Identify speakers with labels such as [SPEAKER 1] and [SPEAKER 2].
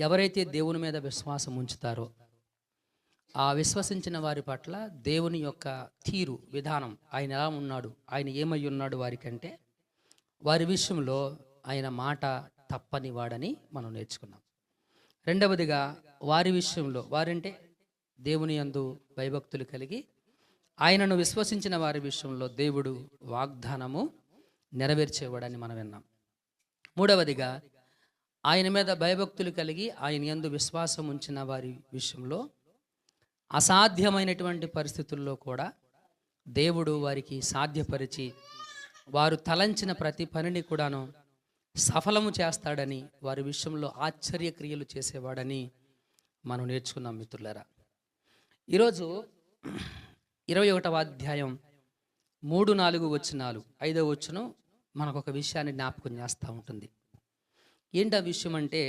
[SPEAKER 1] ఎవరైతే దేవుని మీద విశ్వాసం ఉంచుతారో ఆ విశ్వసించిన వారి పట్ల దేవుని యొక్క తీరు విధానం ఆయన ఎలా ఉన్నాడు ఆయన ఏమై ఉన్నాడు వారికంటే వారి విషయంలో ఆయన మాట తప్పని వాడని మనం నేర్చుకున్నాం. రెండవదిగా వారి విషయంలో వారంటే దేవుని యందు భయభక్తులు కలిగి ఆయనను విశ్వసించిన వారి విషయంలో దేవుడు వాగ్దానము నెరవేర్చేవాడని మనం విన్నాం. మూడవదిగా ఆయన మీద భయభక్తులు కలిగి ఆయన ఎందు విశ్వాసం ఉంచిన వారి విషయంలో అసాధ్యమైనటువంటి పరిస్థితుల్లో కూడా దేవుడు వారికి సాధ్యపరిచి వారు తలంచిన ప్రతి పనిని కూడాను సఫలము చేస్తాడని వారి విషయంలో ఆశ్చర్యక్రియలు చేసేవాడని మనం నేర్చుకున్నాం మిత్రులరా. ఈరోజు ఇరవై ఒకటవ అధ్యాయం మూడు నాలుగు వచ్చినాలు ఐదవ వచ్చును మనకు ఒక విషయాన్ని జ్ఞాపకం చేస్తూ ఉంటుంది. ఏంటి ఆ విషయం అంటే